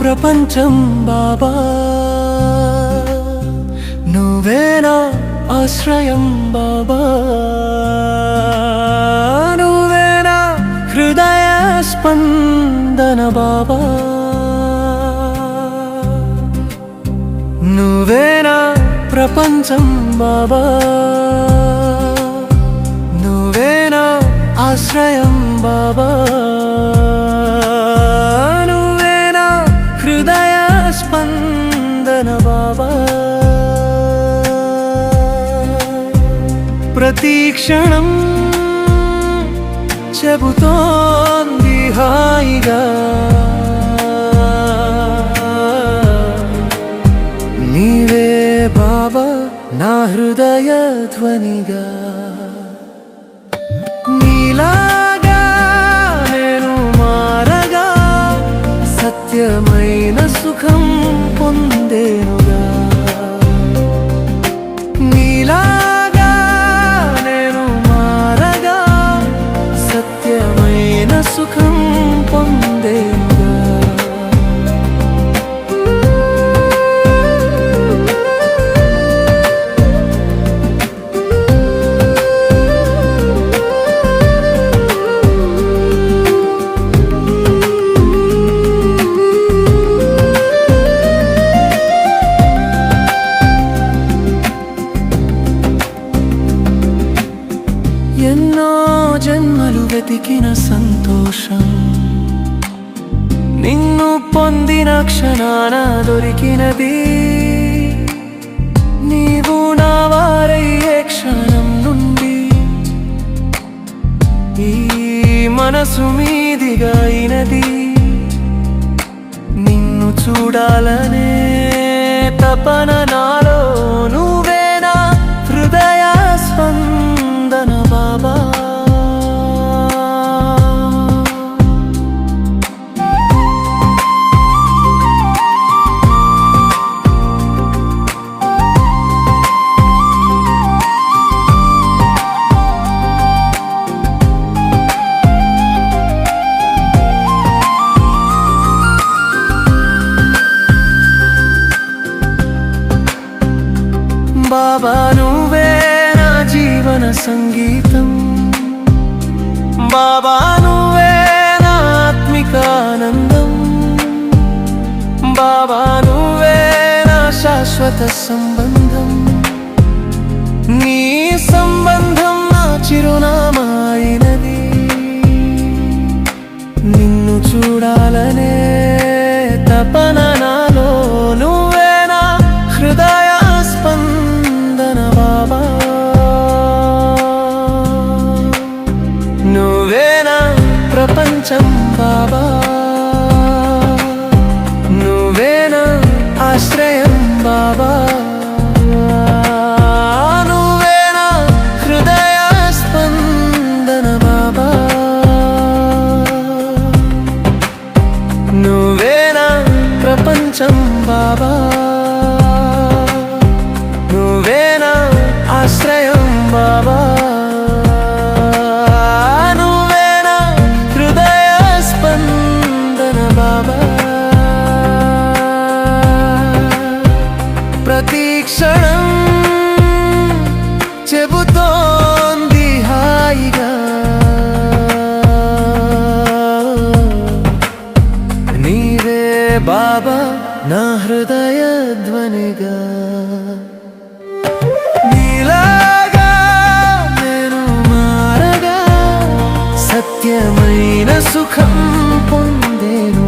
ప్రపంచం బాబా. నువ్వేనా ఆశ్రయం బాబా. నువ్వేనా హృదయ స్పందన బాబా. నువ్వేనా ప్రపంచం బాబా. నువ్వేనా ఆశ్రయం బాబా. ప్రతి క్షణం చెబుతోంది హాయిగా. నీవే బాబా నా హృదయ ధ్వనిగా. నీలాగా నేను మారగా సత్యమైన సుఖం పొందేను. వెతికిన సంతోషం. నిన్ను పొందిన క్షణాన దొరికినది. నీవు నా వారయ్యే క్షణం నుండి. ఈ మనసు మీదిగా అయినది. నిన్ను చూడాలనే తపన నాలో నువ్వు. సంగీతం. బాబా నువ్వే ఆనందం బాబా నువ్వే నా శాశ్వత సంబంధం. నీ సంబంధం నా చిరునామాయినది. నిన్ను చూడాలనే ప్రపంచం నా హృదయ ధ్వనిగా నీలాగా నేను మారగా సత్యమైన సుఖం పొందేను.